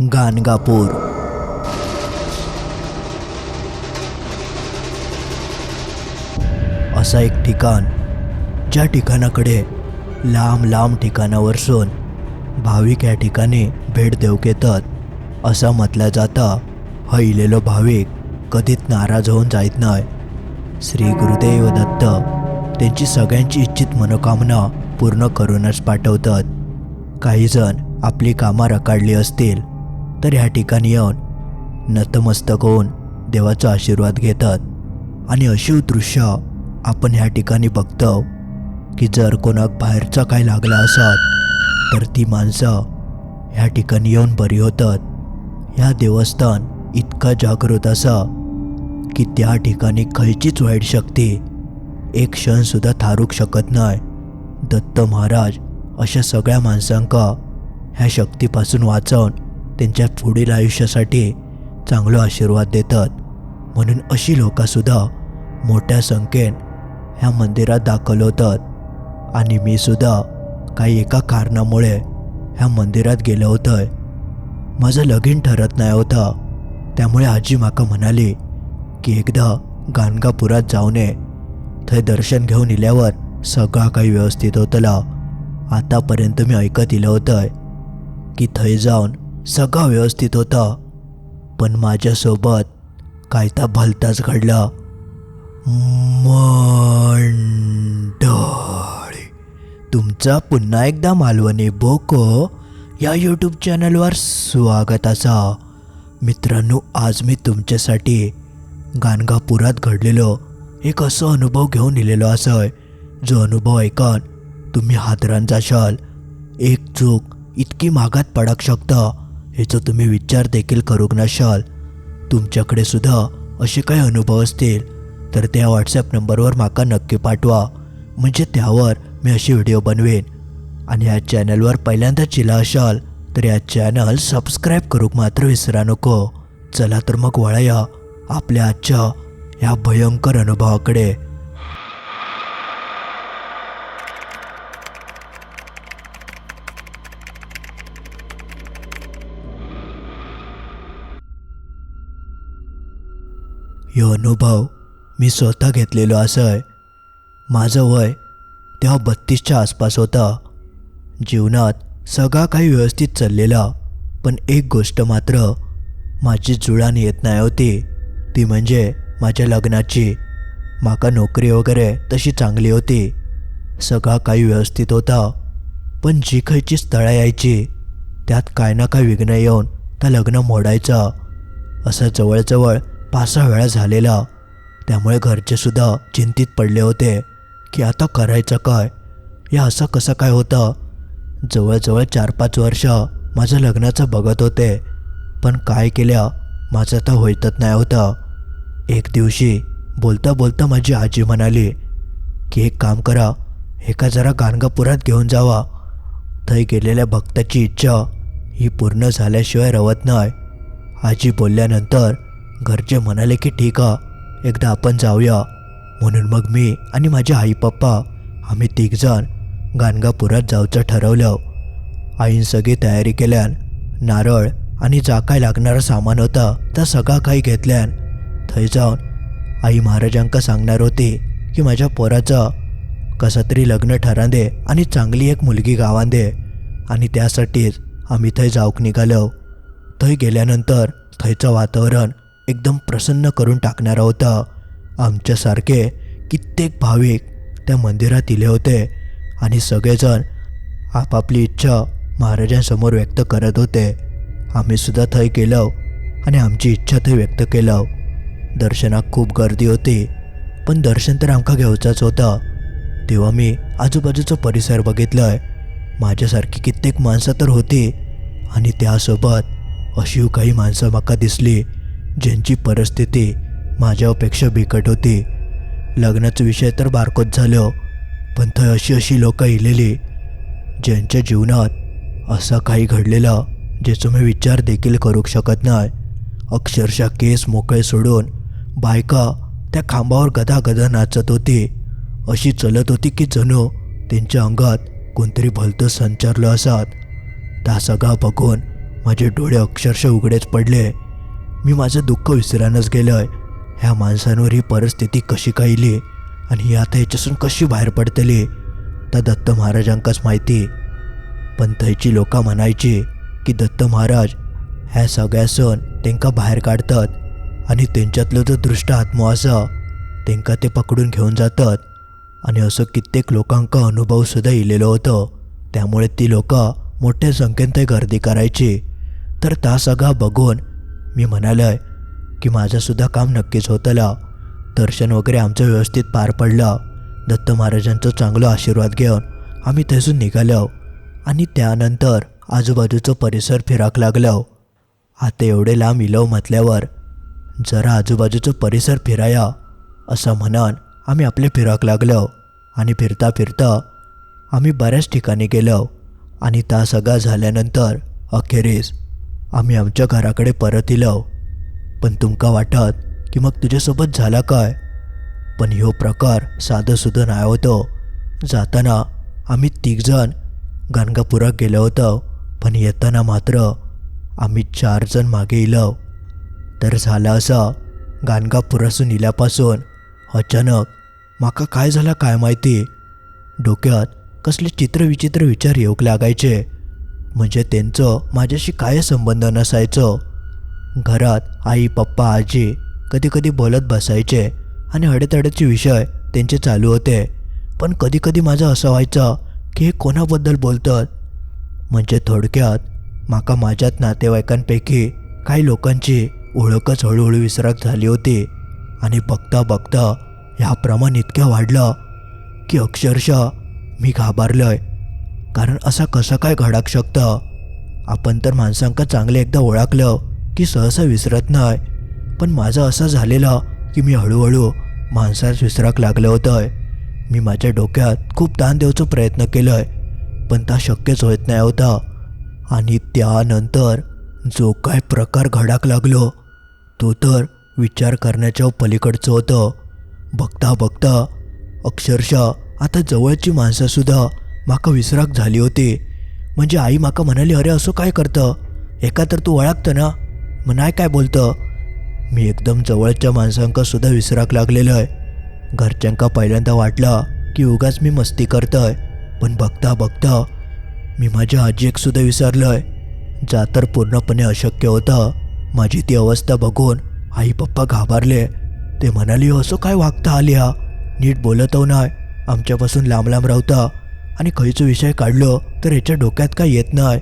गाणगापूर. असा एक ठिकाण ज्या ठिकाणाकडे लांब लांब ठिकाणावरसून भाविक या ठिकाणी भेट देऊ येतात असं म्हटलं जातं हा इलेलो भाविक कधीच नाराज होऊन जायत नाही श्री गुरुदेव दत्त त्यांची सगळ्यांची इच्छित मनोकामना पूर्ण करूनच पाठवतात. काही जण आपली कामं रकाडली असतील तर ह्या ठिकाणी येऊन नतमस्तक होऊन देवाचा आशीर्वाद घेतात. आणि अशी दृश्य आपण ह्या ठिकाणी बघतो की जर कोणाक बाहेरचा काय लागला असत तर ती माणसं ह्या ठिकाणी येऊन बरी होतात. ह्या देवस्थान इतका जागृत असा की त्या ठिकाणी खयचीच वाईट शक्ती एक क्षणसुद्धा थारूक शकत नाही. दत्त महाराज अशा सगळ्या माणसांका ह्या शक्तीपासून वाचवून त्यांच्या पुढील आयुष्यासाठी चांगला आशीर्वाद देतात. म्हणून अशी लोकंसुद्धा मोठ्या संख्येन ह्या मंदिरात दाखल होतात. आणि मी सुद्धा काही एका कारणामुळे ह्या मंदिरात गेलो होतं माझं लगीन ठरत नाही होता. त्यामुळे आजी माका म्हणाली की एकदा गाणगापुरात जाऊन ये. थंय दर्शन घेऊन इल्यावर सगळा काही व्यवस्थित होतला. आतापर्यंत मी ऐकत इलं होतं की थंय जाऊन सगळं व्यवस्थित होतं. पण माझ्यासोबत काय तर भलताच घडला. मंडळी तुमचा पुन्हा एकदा मालवणी बोको या यूट्यूब चॅनलवर स्वागत असा. मित्रांनो आज मी तुमच्यासाठी गाणगापुरात घडलेलो एक असं अनुभव घेऊन दिलेलो असं. जो अनुभव ऐकून तुम्ही हादरान जाशाल. एक चूक इतकी मागात पडक शकता. याचा तुम्ही विचार देखील करूक नशाल तुमच्याकडे सुद्धा असे काही अनुभव असतील तर त्या व्हॉट्सॲप नंबरवर माका नक्की पाठवा. म्हणजे त्यावर मी असे व्हिडिओ बनवेन. आणि या चॅनलवर पहिल्यांदा चिला असाल तर या चॅनल सबस्क्राईब करूक मात्र विसरा नको. चला तर मग वळया आपल्या आजच्या या भयंकर अनुभवाकडे. ह्यो अनुभव मी स्वतः घेतलेलो असय. माझं वय तेव्हा बत्तीसच्या आसपास होता. जीवनात सगळा काही व्यवस्थित चाललेला पण एक गोष्ट मात्र माझी जुळान येत नाही होती. ती म्हणजे माझ्या लग्नाची. माका नोकरी वगैरे तशी चांगली होती. सगळा काही व्यवस्थित होता पण जी खायची स्थळं यायची त्यात काय ना काय विघ्न येऊन त्या लग्न मोडायचा. असं जवळजवळ पाच सहा वेळा झालेला. त्यामुळे घरचेसुद्धा चिंतित पडले होते की आता करायचं काय? या असं कसं काय होतं? जवळजवळ चार पाच वर्ष माझं लग्नाचं बघत होते पण काय केल्या माझं तर होयतच नाही होतं. एक दिवशी बोलता बोलता माझी आजी म्हणाली की एक काम करा एका जरा गाणगापुरात घेऊन जावा. थंय गेलेल्या भक्ताची इच्छा ही पूर्ण झाल्याशिवाय रवत नाही. आजी बोलल्यानंतर घरचे म्हणाले की ठीक आहे एकदा आपण जाऊया. म्हणून मग मी आणि माझे आई पप्पा आम्ही तिघजण गाणगापुरात जाऊचं ठरवलं. आईन सगळी तयारी केल्यान नारळ आणि जा काय लागणारं सामान होतं त्या सगळा काही घेतल्यान थंय जाऊन आई महाराजांका सांगणार होती की माझ्या पोराचं कसं तरी लग्न ठरान दे आणि चांगली एक मुलगी गावान दे आणि त्यासाठीच आम्ही थंय जाऊक निघालो. थंय गेल्यानंतर थंयचं वातावरण एकदम प्रसन्न करून टाकणारा होता. आमच्यासारखे कित्येक भाविक त्या मंदिरात इले होते आणि सगळेजण आपापली इच्छा महाराजांसमोर व्यक्त करत होते. आम्ही सुद्धा थंय केलं आणि आमची इच्छा थंय व्यक्त केलं. दर्शनाक खूप गर्दी होती पण दर्शन तर आमका घेवचाच होतं. तेव्हा मी आजूबाजूचा परिसर बघितलाय. माझ्यासारखी कित्येक माणसं तर होती आणि त्यासोबत अशी काही माणसं माका दिसली. ज्यांची परिस्थिती माझ्यापेक्षा बिकट होती. लग्नाचा विषय तर बारकोत झालं पण थंय अशी अशी लोकं इलेली ज्यांच्या जीवनात असं काही घडलेलं ज्याचा मी विचार देखील करू शकत नाही. अक्षरशः केस मोकळे सोडून बायका त्या खांबावर गदा गदा नाचत होती. अशी चलत होती की जणू त्यांच्या अंगात कोणतरी भलतं संचारलं असत. त्या सगळा बघून माझे डोळे अक्षरशः उघडेच पडले. मी माझं दुःख विसरानच आहे ह्या माणसांवर ही परिस्थिती कशी काय इली आणि ही आता ह्याच्यासून कशी बाहेर पडतली? तर दत्त महाराजांकाच माहिती. पण थंयची लोकां म्हणायची की दत्त महाराज ह्या सगळ्या सण तेंका बाहेर काढतात. आणि तेंच्यातलो जो दृष्ट आत्मो आसा त्यांका ते पकडून घेऊन जातात. आणि असं कित्येक लोकांका अनुभव सुद्धा इलेलो होतो. त्यामुळे ती लोक मोठ्या संख्येन ते गर्दी करायची. तर ता सगळा बघून मी म्हणालोय की माझंसुद्धा काम नक्कीच होतलं दर्शन वगैरे आमचं व्यवस्थित पार पडलं. दत्त महाराजांचा चांगलं आशीर्वाद घेऊन आम्ही थंयसून निघालो. आणि त्यानंतर आजूबाजूचं परिसर फिराक लागलो. आता एवढे लांब इलो म्हटल्यावर जरा आजूबाजूचं परिसर फिराया असं म्हणून आम्ही आपले फिराक लागलो. आणि फिरता फिरता आम्ही बऱ्याच ठिकाणी गेलो. आणि ता सगळा झाल्यानंतर अखेरीस आम्ही आमच्या घराकडे परत इलो पण तुमका वाटत की मग तुझ्यासोबत झाला काय? पण ह्यो प्रकार साधं नाही होतो. जाताना आम्ही तिघजण गाणगापुरात गेलो होतो. पण येताना मात्र आम्ही चार जण मागे इलो तर झालं असं गाणगापुरासून इल्यापासून अचानक माका काय झालं काय माहिती? डोक्यात कसले चित्रविचित्र विचार येऊक लागायचे. म्हणजे त्यांचं माझ्याशी काय संबंध नसायचं. घरात आई पप्पा आजी कधी कधी बोलत बसायचे आणि अडेतड्याचे विषय त्यांचे चालू होते. पण कधी कधी माझं असं व्हायचं की हे कोणाबद्दल बोलतात? म्हणजे थोडक्यात माका माझ्यात नातेवाईकांपैकी काही लोकांची ओळखच हळूहळू विसराक झाली होती. आणि बघता बघता ह्या प्रमाण इतक्या वाढलं की अक्षरशः मी घाबरलोय. कारण असं कसं काय घडाक शकतं? आपण तर माणसांका चांगले एकदा ओळखलं की सहसा विसरत नाही. पण माझं असं झालेलं की मी हळूहळू माणसास विसराक लागलं होतं मी माझ्या डोक्यात खूप ताण देऊचा प्रयत्न केलोय पण ता शक्यच होत नाही होता. आणि त्यानंतर जो काय प्रकार घडाक लागलो तो तर विचार करण्याच्या पलीकडचं होतं. बघता बघता अक्षरशः आता जवळची माणसंसुद्धा माका विसराक झाली होती. म्हणजे आई माका म्हणाली अरे असं काय करतं? एका तर तू ओळखतं ना? मग नाही काय बोलतं? मी एकदम जवळच्या माणसांका सुद्धा विसराक लागलेलो आहे. घरच्यांका पहिल्यांदा वाटलं की उगाच मी मस्ती करतोय पण बघता बघता मी माझ्या आजी सुद्धा विसरलोय. जा तर पूर्णपणे अशक्य होतं. माझी ती अवस्था बघून आई पप्पा घाबरले. ते म्हणाली असं काय वागता आली हा नीट बोलत हो नाही. आमच्यापासून लांब लांब राहता आणि खयचो विषय काढलो तर याच्या डोक्यात काय येत नाही.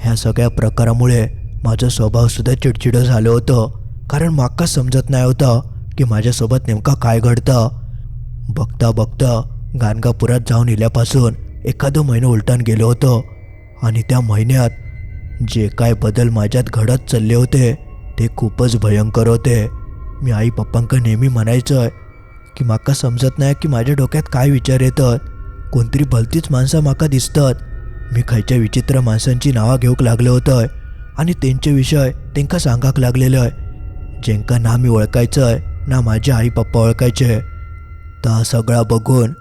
ह्या सगळ्या प्रकारामुळे माझा स्वभावसुद्धा चिडचिडं झालं होतं. कारण मागका समजत नाही होतं की माझ्यासोबत नेमका काय घडतं. बघता बघता गाणगापुरात जाऊन इल्यापासून एखादं महिना उलटून गेलो होतो. आणि त्या महिन्यात जे काय बदल माझ्यात घडत चालले होते ते खूपच भयंकर होते. मी आई पप्पांक नेहमी म्हणायचं की माका समजत नाही की माझ्या डोक्यात काय विचार येतात कोणतरी भलतीच माणसं माका दिसतात. मी खायच्या विचित्र माणसांची नावं घेऊक लागलो होतं आणि त्यांचे विषय तेंका सांगाक लागलेलं आहे जेंका ना मी ओळखायचं ना माझे आई पप्पा ओळखायचे. तर सगळा बघून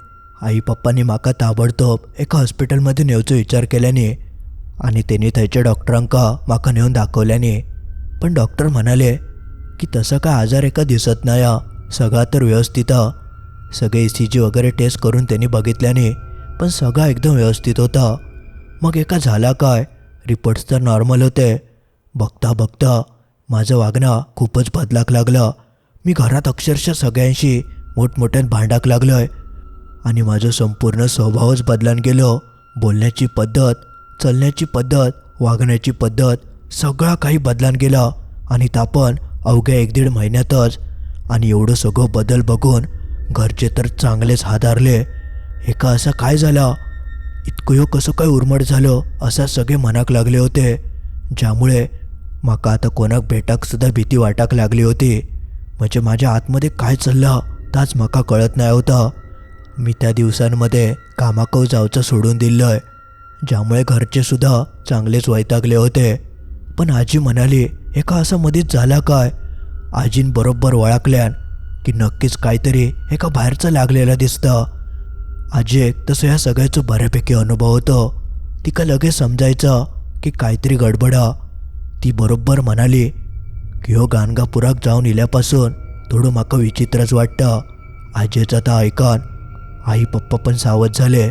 आई पप्पांनी माका ताबडतोब एका हॉस्पिटलमध्ये नेवचो विचार केल्याने आणि त्यांनी थंयच्या डॉक्टरांका माका नेऊन दाखवल्याने. पण डॉक्टर म्हणाले की तसं काय आजार एका दिसत नाही सगळा तर व्यवस्थित हा. सगळे ए सी जी वगैरे टेस्ट करून त्यांनी बघितल्याने पण सगळा एकदम व्यवस्थित होता. मग एका झाला काय? रिपोर्ट्स तर नॉर्मल होते. बघता बघता माझं वागणं खूपच बदलाक लागलं. मी घरात अक्षरशः सगळ्यांशी मोठमोठ्यात भांडाक लागलो आहे आणि माझं संपूर्ण स्वभावच बदलान गेलो. बोलण्याची पद्धत चलण्याची पद्धत वागण्याची पद्धत सगळा काही बदलान गेला. आणि तापण अवघ्या एक दीड महिन्यातच आणि एवढं सगळं बदल बघून घरचे तर चांगलेच हादारले. एका असं काय झालं? इतकं कसं काय उर्मट झालं असं सगळे मनाक लागले होते. ज्यामुळे माका आता कोणाक भेटाक सुद्धा भीती वाटाक लागली होती. म्हणजे माझ्या आतमध्ये काय चाललं ताच माका कळत नाही होतं. मी त्या दिवसांमध्ये कामाकव जावचं सोडून दिलं ज्यामुळे घरचेसुद्धा चांगलेच वैतागले होते. पण आजी म्हणाली एका असं मध्येच झाला काय? आजीन बरोबर वळखल्यान की नक्कीच काहीतरी एका बाहेरचं लागलेलं दिसतं. आजीक तसं ह्या सगळ्याचं बऱ्यापैकी अनुभव होतो. तिका लगेच समजायचं की काहीतरी गडबडा. ती बरोबर म्हणाली की हो गाणगापुराक जाऊन इल्यापासून थोडं म्हाका विचित्रच वाटतं. आजेचा तर ऐकन. आई पप्पा पण सावध झाले.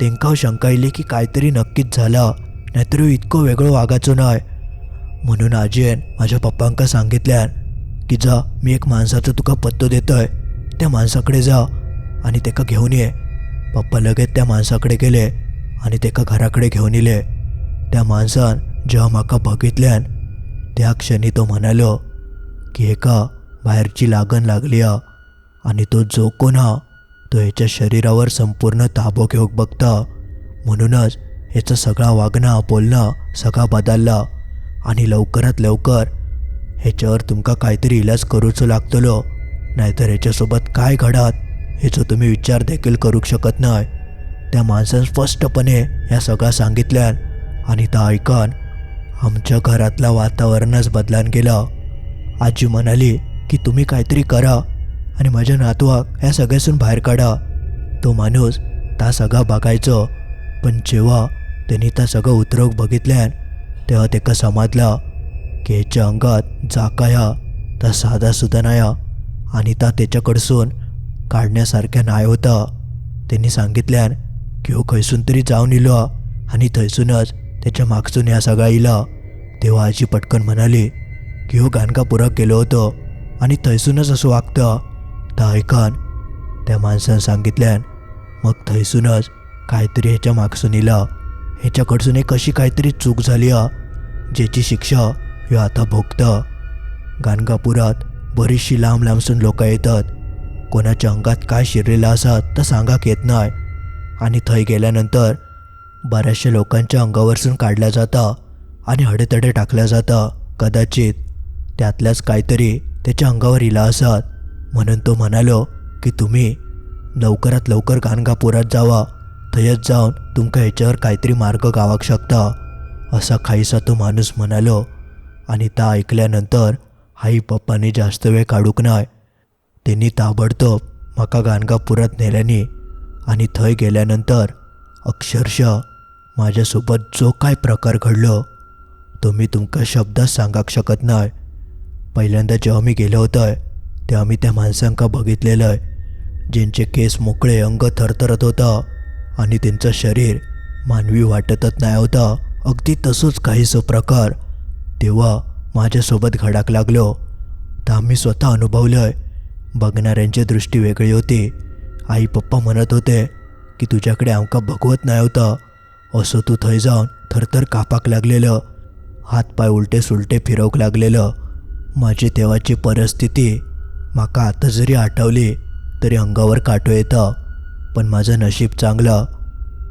तेंका शंका येयली की काहीतरी नक्कीच झालं नाहीतर इतकं इतको वेगळो वागाचो नाय म्हणून आजयेन माझ्या पप्पांका सांगितल्यान की जा मी एक माणसाचा तुका पत्तो देतोय. त्या माणसाकडे जा आणि तेका घेऊन ये. पप्पा लगेच त्या माणसाकडे गेले आणि तेका घराकडे घेऊन येले त्या माणसान जेव्हा म्हाका बघितल्यान त्या क्षणी तो म्हणालो की एका बाहेरची लागण लागली हा आणि तो जो कोण हा. तो याच्या शरीरावर संपूर्ण ताबो घेऊक बघता. म्हणूनच ह्याचा सगळा वागणं बोलणं सगळा बदलला आणि लवकरात लवकर ह्याच्यावर तुमका काहीतरी इलाज करूचो लागतलो. नाहीतर ह्याच्यासोबत काय घडात ह्याचो तुम्ही विचार देखील करू शकत नाही. त्या माणसानं स्पष्टपणे ह्या सगळा सांगितल्यान आणि ता ऐकन आमच्या घरातला वातावरणच बदलान गेला. आजी म्हणाली की तुम्ही काहीतरी करा आणि माझ्या नातवाक ह्या सगळ्यासून बाहेर काढा. तो माणूस ता सगळा बघायचो पण जेव्हा त्यांनी ता सगळं उतरवूक बघितल्यान तेव्हा तेका समजला की अंगात जाकाया ता साधा सुद्धा नाया आणि ता त्याच्याकडसून काढण्यासारख्या नाय होता. त्यांनी सांगितल्यान की हो खंयसून तरी जाऊन इलो आणि थंयसूनच त्याच्या मागसून ह्या सगळा इला. तेव्हा आजी पटकन म्हणाली की हो गाणगापुराक गेलो होतो आणि थंयसूनच असं वागतं. तर ऐकान त्या माणसानं सांगितल्यान मग थंयसूनच काहीतरी ह्याच्या मागसून इला. ह्याच्याकडसून एक अशी काहीतरी चूक झाली हा ज्याची शिक्षा ह्यो आता भोगता. गाणगापुरात बरीचशी लांब लांबसून लोक येतात. कोणाच्या अंगात काय शिरलेलं असत तर सांगाक येत नाही. आणि थंय गेल्यानंतर बऱ्याचशा लोकांच्या अंगावरसून काढल्या जाता आणि हडेतडे टाकल्या जाता. कदाचित त्यातल्याच काहीतरी त्याच्या अंगावर इला असत. म्हणून तो म्हणालो की तुम्ही लवकरात लवकर गाणगापुरात जावा. थंयच जाऊन तुमका ह्याच्यावर काहीतरी मार्ग गावाक शकता. असा खाईसा तो माणूस म्हणालो आणि ता ऐकल्यानंतर आई पप्पांनी जास्त वेळ काढूक नाय. त्यांनी ताबडतोब म्हाका गाणगापुरात नेल्यानी आणि थंय गेल्यानंतर अक्षरशः माझ्यासोबत जो काय प्रकार घडलो तो मी तुमका शब्दात सांगाक शकत नाय. पहिल्यांदा जेव्हा मी गेलो होतोय तेव्हा मी त्या माणसांका बघितलेलं आहे ज्यांचे केस मोकळे अंग थरथरत होता आणि त्यांचं शरीर मानवी वाटतच नाही होता. अगदी तसंच काहीसं प्रकार तेव्हा माझ्यासोबत घडाक लागलो. तर आम्ही स्वतः अनुभवलं आहे बघणाऱ्यांची दृष्टी वेगळी होती. आई पप्पा म्हणत होते की तुझ्याकडे आमका भगवत नाही होता. असं तू थंय जाऊन थरथर कापाक लागलेलं. हातपाय उलटे सुलटे फिरवक लागलेलं. माझी तेव्हाची परिस्थिती माका आता जरी आठवली तरी अंगावर काटो येतं. पण माझं नशीब चांगलं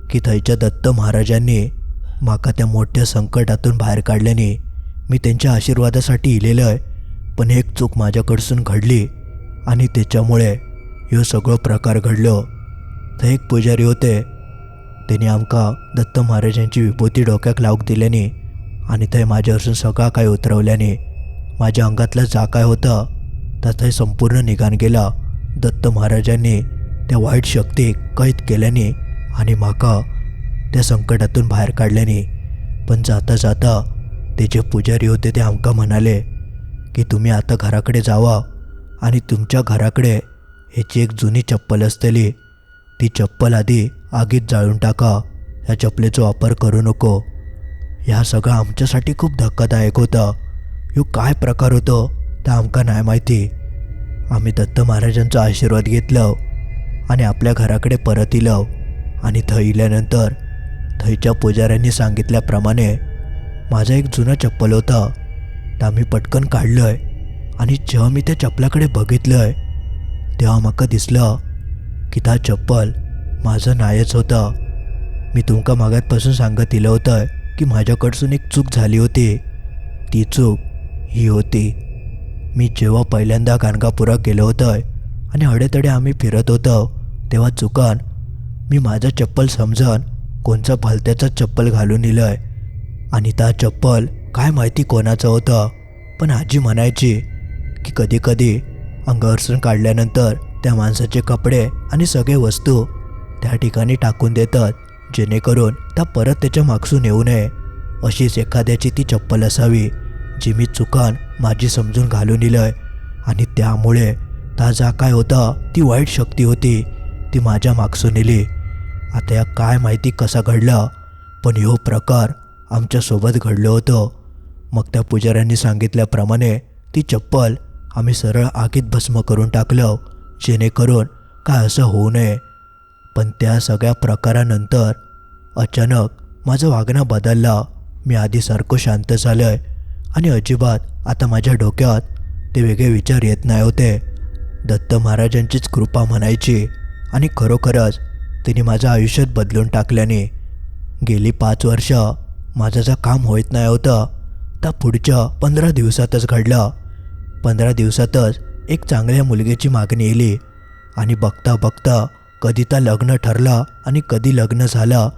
की थंयच्या दत्त महाराजांनी माका त्या मोठ्या संकटातून बाहेर काढल्याने मी त्यांच्या आशीर्वादासाठी इलेलं आहे. पण एक चूक माझ्याकडसून घडली आणि त्याच्यामुळे ह्यो सगळं प्रकार घडलो. थंय एक पुजारी होते. त्यांनी आमका दत्त महाराजांची विभूती डोक्याक लावूक दिल्याने आणि थंय माझ्यावरसून सगळा काय उतरवल्याने माझ्या अंगातला जा काय होता तर थंय संपूर्ण निघान गेला. दत्त महाराजांनी त्या वाईट शक्तीक कैद केल्याने आणि म्हाका त्या संकटातून बाहेर काढल्याने. पण जाता जाता ते जे पुजारी होते ते आमका म्हणाले की तुम्ही आता घराकडे जावा आणि तुमच्या घराकडे ह्याची एक जुनी चप्पल असतली. ती चप्पल आधी आगीत जाळून टाका. या चपलेचा वापर करू नको. ह्या सगळं आमच्यासाठी खूप धक्कादायक होतं. ह्यो काय प्रकार होतो ते आमका नाही माहिती. आम्ही दत्त महाराजांचा आशीर्वाद घेतलं आणि आपल्या घराकडे परत इलो आणि थंय इल्यानंतर थंयच्या पुजाऱ्यांनी सांगितल्याप्रमाणे माझा एक जुना चप्पल होता. तर आम्ही पटकन काढलं आहे आणि जेव्हा मी त्या चप्पलाकडे बघितलं आहे तेव्हा माका दिसलं की ता चप्पल माझं नायच होता. मी तुमका मागातपासून सांगत दिलं होतं की माझ्याकडसून एक चूक झाली होती. ती चूक ही होती. मी जेव्हा पहिल्यांदा गाणगापुरात गेलो होतं आणि हडेतडे आम्ही फिरत होतो तेव्हा चुकान मी माझं चप्पल समजन कोणचा भलत्याचा चप्पल घालून इलंय. आणि त्या चप्पल काय माहिती कोणाचं होतं. पण आजी म्हणायची की कधी कधी अंगावरसून काढल्यानंतर त्या माणसाचे कपडे आणि सगळे वस्तू त्या ठिकाणी टाकून देतात जेणेकरून त्या परत त्याच्या मागसून येऊ नये. अशीच एखाद्याची ती चप्पल असावी जी मी चुकान माझी समजून घालून दिलंय. आणि त्यामुळे ता जा काय होता ती वाईट शक्ती होती. ती माझ्या मागसून येली आता या काय माहिती कसा घडला पण ह्यो प्रकार आमच्यासोबत घडलं होतं. मग त्या पुजाऱ्यांनी सांगितल्याप्रमाणे ती चप्पल आम्ही सरळ आगीत भस्म करून टाकलं जेणेकरून काय असं होऊ नये. पण त्या सगळ्या प्रकारानंतर अचानक माझं वागणं बदलला. मी आधीसारखं शांत झालं आहे आणि अजिबात आता माझ्या डोक्यात ते वेगळे विचार येत नाही होते. दत्त महाराजांचीच कृपा म्हणायची आणि खरोखरच तिने माझं आयुष्यात बदलून टाकल्याने. गेली पाच वर्ष माझं जर काम होत नाही होतं तर पुढच्या पंधरा दिवसातच घडलं. पंधरा दिवसातच एक चांगल्या मुलगीची मागणी येली. आणि बघता बघता कधी तर लग्न ठरलं आणि कधी लग्न झालं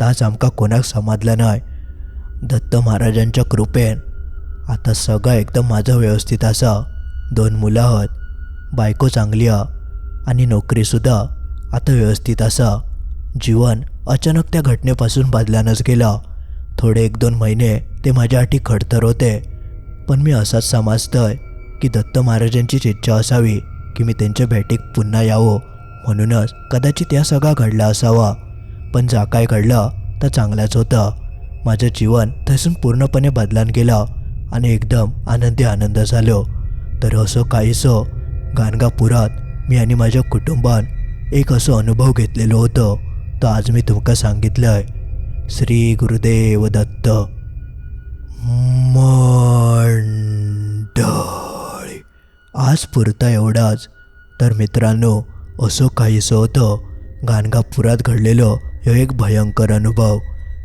ताच आमका कोणाक समजलं नाही. दत्त महाराजांच्या कृपेन आता सगळं एकदम माझं व्यवस्थित असं. दोन मुलं आहोत बायको चांगली आ आणि नोकरीसुद्धा आता व्यवस्थित असा. जीवन अचानक त्या घटनेपासून बदलानच गेलं. थोडे एक दोन महिने ते माझ्यासाठी खडतर होते. पण मी असाच समजतोय की दत्त महाराजांचीच इच्छा असावी की मी त्यांच्या भेटीक पुन्हा यावं. म्हणूनच कदाचित या सगळा घडला असावा. पण जा काय घडलं तर चांगलाच होतं. माझं जीवन तसून पूर्णपणे बदलान गेलं आणि एकदम आनंदी आनंद झालो. तर असो काहीसो गाणगापुरात मी आणि माझ्या कुटुंबान एक असं अनुभव घेतलेलो होतो. तर आज मी तुमका सांगितलं आहे श्री गुरुदेव दत्त मंडळी. आज पुरता एवढाच. तर मित्रांनो असं काहीसं होतं. गाणगापुरात घडलेलं ह्यो एक भयंकर अनुभव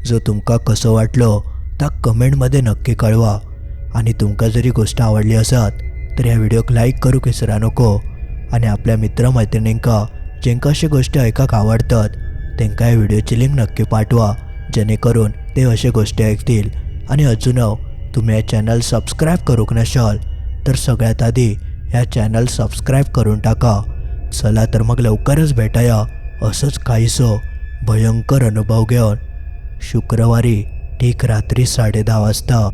जो तुमका कसं वाटलं त्या कमेंटमध्ये नक्की कळवा. आणि तुमका जरी गोष्ट आवडली असत तर ह्या व्हिडिओक लाईक करूक विसरा नको. आणि आपल्या मित्रमैत्रिणींका जेंका अशी गोष्टी ऐकाक आवडतात त्यांका या व्हिडिओची लिंक नक्की पाठवा. जेणेकरून ते असे गोष्टी ऐकतील. आणि अजून तुम्ही या चॅनल सबस्क्राईब करूक नशाल तर सगळ्यात आधी ह्या चॅनल सबस्क्राईब करून टाका. चला तर मग लवकरच भेटाया. असंच काहीसं भयंकर अनुभव घेऊन. शुक्रवारी ठीक रात्री साडे दहा वाजता.